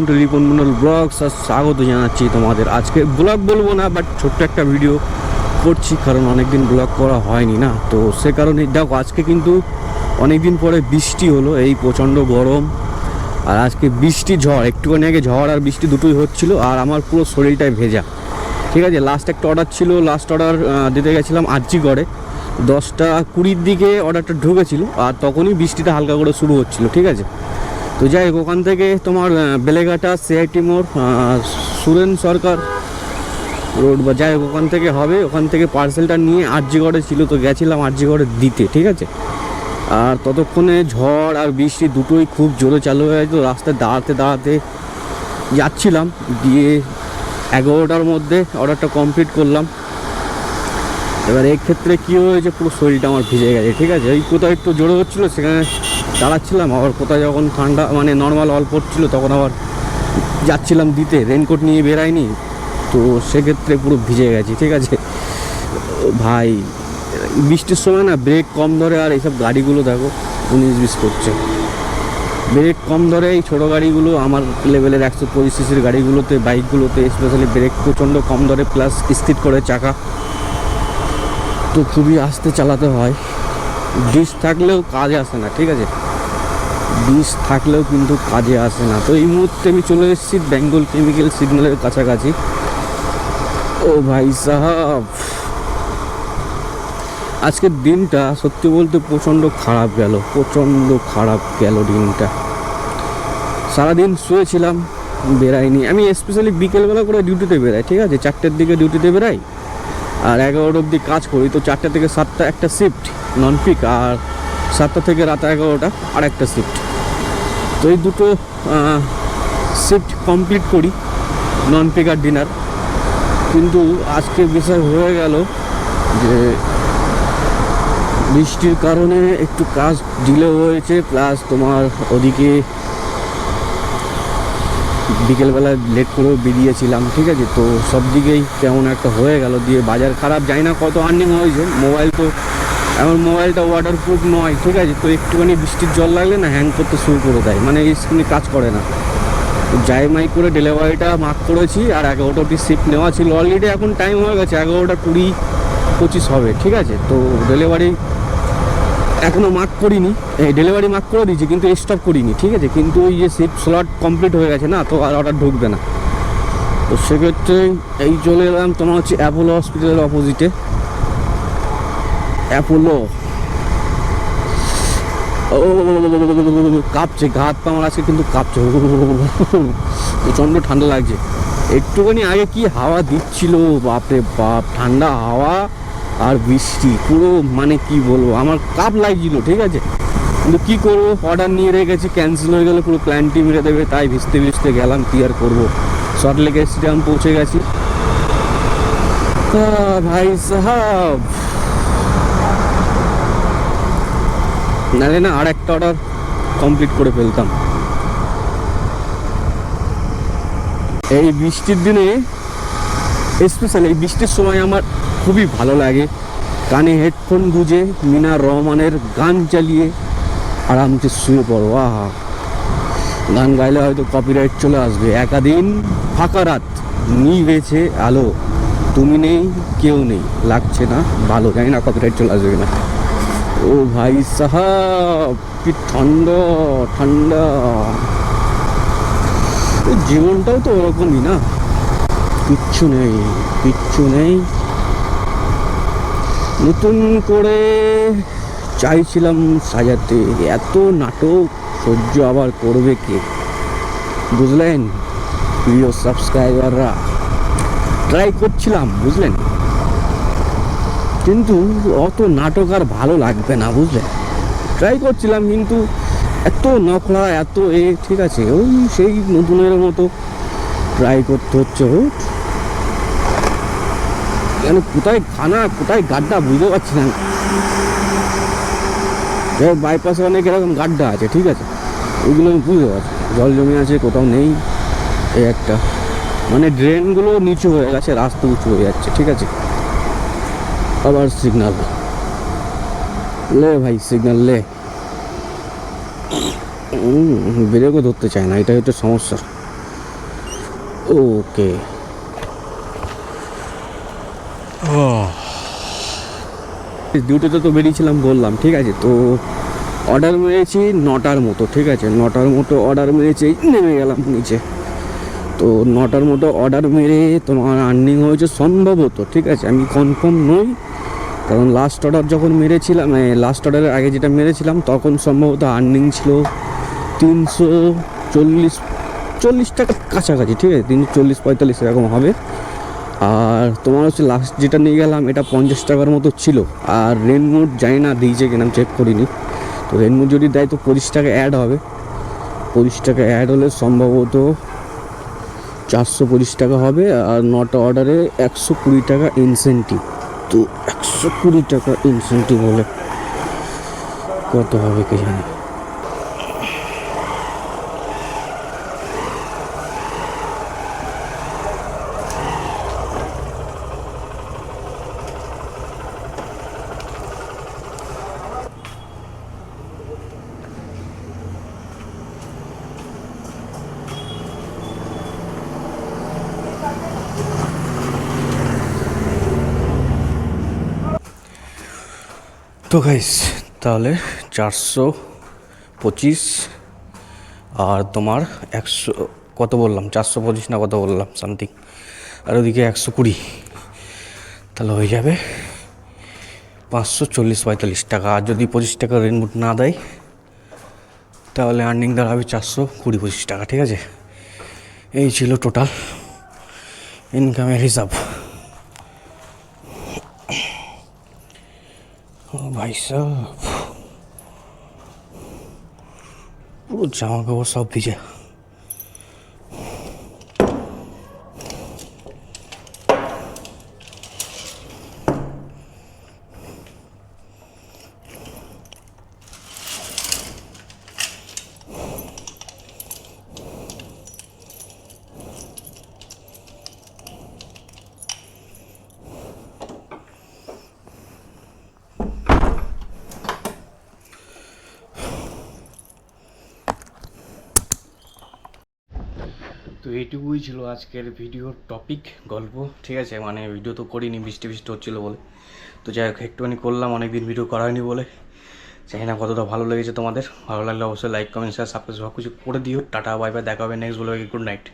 Ripon blogs আর স্বাগত জানাচ্ছি তোমাদের। আজকে ব্লগ বলব না বাট ছোট্ট একটা ভিডিও করছি, কারণ অনেকদিন ব্লগ করা হয়নি না। তো সে কারণে, দেখো, আজকে কিন্তু অনেকদিন পরে বৃষ্টি হলো, এই প্রচণ্ড গরম, আর আজকে বৃষ্টি ঝড়, একটুখানি আগে ঝড় আর বৃষ্টি দুটোই হচ্ছিল, আর আমার পুরো শরীরটাই ভেজা। ঠিক আছে লাস্ট একটা অর্ডার ছিল লাস্ট অর্ডার দিতে গেছিলাম আর্জি করে দশটা কুড়ির দিকে অর্ডারটা ঢুকেছিল, আর তখনই বৃষ্টিটা হালকা করে শুরু হচ্ছিল, ঠিক আছে? তো যাই হোক, ওখান থেকে তোমার বেলেঘাটা সিআইটি মোড় সুরেন সরকার রোড বা যাই হোক, ওখান থেকে হবে। ওখান থেকে পার্সেলটা নিয়ে আরজিগড়ে ছিল, তো গেছিলাম আরজিগড়ে দিতে, ঠিক আছে? আর ততক্ষণে ঝড় আর বৃষ্টি দুটোই খুব জোরে চালু হয়ে তো রাস্তায় দাঁড়াতে দাঁড়াতে যাচ্ছিলাম। দিয়ে এগারোটার মধ্যে অর্ডারটা কমপ্লিট করলাম। এবার এই ক্ষেত্রে কী হয়েছে, পুরো শরীরটা আমার ভিজে গেছে, ঠিক আছে? ওই কোথাও একটু জোরে হচ্ছিল, সেখানে দাঁড়াচ্ছিলাম, আবার কোথায় যখন ঠান্ডা মানে নর্মাল অল্প হচ্ছিল তখন আবার যাচ্ছিলাম দিতে। রেনকোট নিয়ে বেরাইনি তো সেক্ষেত্রে পুরো ভিজে গেছি, ঠিক আছে? ভাই, বৃষ্টির সময় না ব্রেক কম ধরে, আর এইসব গাড়িগুলো দেখো, উনিশ বিশ করছে। ব্রেক কম ধরে, এই ছোটো গাড়িগুলো, আমার লেভেলের একশো পঁচিশ সিসির গাড়িগুলোতে বাইকগুলোতে স্পেশালি ব্রেক প্রচণ্ড কম ধরে প্লাস স্থির করে চাকা। তো খুবই আস্তে চালাতে হয়। ডিস থাকলেও কাজে আসে না, ঠিক আছে? ডিস থাকলেও কিন্তু কাজে আসে না। তো এই মুহূর্তে আমি চলে এসেছি বেঙ্গল কেমিক্যাল সিগন্যালের কাছাকাছি। ও ভাই সাহাব! আজকের দিনটা সত্যি বলতে প্রচণ্ড খারাপ গেল, প্রচণ্ড খারাপ গেল দিনটা। সারাদিন শুয়েছিলাম বেরাইনি আমি স্পেশালি বিকেলবেলা করে ডিউটিতে বেরাই ঠিক আছে? চারটের দিকে ডিউটিতে বেরাই আর এগারোটা অবধি কাজ করি। তো চারটে থেকে সাতটা একটা শিফট নন পিক আর সাতটা থেকে রাত এগারোটা আর একটা শিফট তো এই দুটো শিফট কমপ্লিট করি নন পিক আর ডিনার কিন্তু আজকে বিষয় হয়ে গেল যে বৃষ্টির কারণে একটু কাজ ডিলে হয়েছে প্লাস তোমার ওদিকে বিকেলবেলা লেট করেও বেরিয়েছিলাম, ঠিক আছে? তো সব দিকেই কেমন একটা হয়ে গেল। দিয়ে বাজার খারাপ, জানি না কত আর্নিং হয়েছে মোবাইল তো আমার মোবাইলটা ওয়াটারপ্রুফ নয়, ঠিক আছে? তো একটুখানি বৃষ্টির জল লাগলে না হ্যাং করতে শুরু করে দেয়। মানে স্ক্রিনে কাজ করে না। যাই মাই করে ডেলিভারিটা মার্ক করেছি আর এগারোটা অব্দি শিফট নেওয়া ছিল। অলরেডি এখন টাইম হয়ে গেছে, এগারোটা কুড়ি পঁচিশ হবে, ঠিক আছে? তো ডেলিভারি এখনও মার্ক করিনি। এই ডেলিভারি মার্ক করে দিয়েছি, কিন্তু স্টপ করিনি, ঠিক আছে? কিন্তু ওই যে শিফট স্লট কমপ্লিট হয়ে গেছে না, তো আর অর্ডার ঢুকবে না। তো সেক্ষেত্রে এই চলে এলাম তোমার হচ্ছে অ্যাপোলো হসপিটালের অপোজিটে অ্যাপোলো ও কাঁপছে ঘাত পা আমার আজকে কিন্তু কাঁপছে প্রচণ্ড ঠান্ডা লাগছে একটুখানি আগে কি হাওয়া দিচ্ছিল বাপরে বাপ ঠান্ডা হাওয়া আর বৃষ্টি পুরো মানে কি বলব আমার কাপ লাগছিল ঠিক আছে কিন্তু কি করব অর্ডার নিয়ে রেখেছি ক্যান্সেল হয়ে গেলে পুরো ক্লায়েন্টই মেরে দেবে তাই ভিজতে ভিজতে গেলাম কি আর করব শর্ট লেগে স্টেডিয়াম পৌঁছে গেছি ভাই সাহাব নাহলে না আর একটা অর্ডার কমপ্লিট করে ফেলতাম। এই বৃষ্টির দিনে স্পেশালি এই বৃষ্টির সময় আমার খুবই ভালো লাগে। কানে হেডফোন গুজে মিনা রহমানের গান চালিয়ে আরামসে শুয়ে পড়ো। আহা, গান গাইলে হয়তো কপিরাইট চলে আসবে। একাদিন ফাঁকা রাত, নিভেছে আলো। তুমি নেই, কেউ নেই। লাগছে না ভালো, জানি না কপিরাইট চলে আসবে না ও ভাই সাহাব কি ঠান্ডা ঠান্ডা। জীবনটাও তো ওরকমই না? কিচ্ছু নেই কিচ্ছু নেই। নতুন করে চাইছিলাম সাজাতে, এত নাটক সহ্য আবার করবে কে? বুঝলেন? প্রিয় সাবস্ক্রাইবাররা ট্রাই করছিলাম, বুঝলেন? কিন্তু অত নাটক আর ভালো লাগবে না, বুঝলে? ট্রাই করছিলাম, কিন্তু এত নখড়া এত এ, ঠিক আছে, ওই সেই নতুনের মতো ট্রাই করতে হচ্ছে কেন, কোথায় খানা, কোথায় গাড্ডা, বুঝতে পারছি না। বাইপাসে অনেক এরকম গাড্ডা আছে, ঠিক আছে? ওইগুলো আমি বুঝতে পারছি। জল জমে আছে, কোথাও নেই, এই একটা। মানে ড্রেনগুলো নিচু হয়ে গেছে, রাস্তা উঁচু হয়ে যাচ্ছে, ঠিক আছে? আবার সিগনাল লে ভাই সিগনাল লে। ব্রেকও ধরতে চায় না এটাই হচ্ছে সমস্যা। ওকে। ডিউটিতে তো বেরিয়েছিলাম বললাম ঠিক আছে তো অর্ডার মেরেছি নটার মতো ঠিক আছে নটার মতো অর্ডার মেরেছি নেমে গেলাম নিচে। তো নটার মতো অর্ডার মেরে তোমার আর্নিং হয়েছে সম্ভবত, ঠিক আছে? আমি কনফার্ম নই, কারণ লাস্ট অর্ডার যখন মেরেছিলাম লাস্ট অর্ডারের আগে যেটা মেরেছিলাম, তখন সম্ভবত আর্নিং ছিল তিনশো চল্লিশ চল্লিশ টাকার কাছাকাছি, ঠিক আছে? তিনশো চল্লিশ, পঁয়তাল্লিশ এরকম হবে। আর তোমার হচ্ছে লাস্ট যেটা নিয়ে গেলাম, এটা পঞ্চাশ টাকার মতো ছিল। আর রেনমোট জানি না দিয়েছে কিনা চেক করিনি। তো রেনমোট যদি দেয় তো পঁচিশ টাকা অ্যাড হবে। পঁচিশ টাকা অ্যাড হলে সম্ভবত চারশো পঁচিশ টাকা হবে আর নটা অর্ডারে একশো কুড়ি টাকা ইনসেন্টিভ তো একশো কুড়ি টাকা ইনসেন্টিভ হলে কত হবে কে জানে? তো গাইস তাহলে চারশো পঁচিশ আর তোমার একশো, কত বললাম? চারশো পঁচিশ না কত বললাম? সামথিং আর ওদিকে একশো কুড়ি। তাহলে হয়ে যাবে পাঁচশো চল্লিশ পঁয়তাল্লিশ টাকা। আর যদি পঁচিশ টাকা রেনবুট না দেয়, তাহলে আর্নিং দাঁড়াবে চারশো কুড়ি পঁচিশ টাকা, ঠিক আছে? এই ছিল টোটাল ইনকামের হিসাব ও ভাই সাহ পুরো জামা কাপড় সব ভিজে। তো এইটুকুই ছিল আজকের ভিডিওর টপিক গল্প। ঠিক আছে মানে ভিডিও তো করিনি, বৃষ্টি বৃষ্টি হচ্ছিল বলে। তো যাই হোক, একটুখানি করলাম, অনেকদিন ভিডিও করা হয়নি বলে। জানি না কতটা ভালো লেগেছে তোমাদের। ভালো লাগলে অবশ্যই লাইক কমেন্ট শেয়ার সাবস্ক্রাইব সব কিছু করে দিও। টাটা বাই বাই দেখা হবে নেক্সট বলে গুড নাইট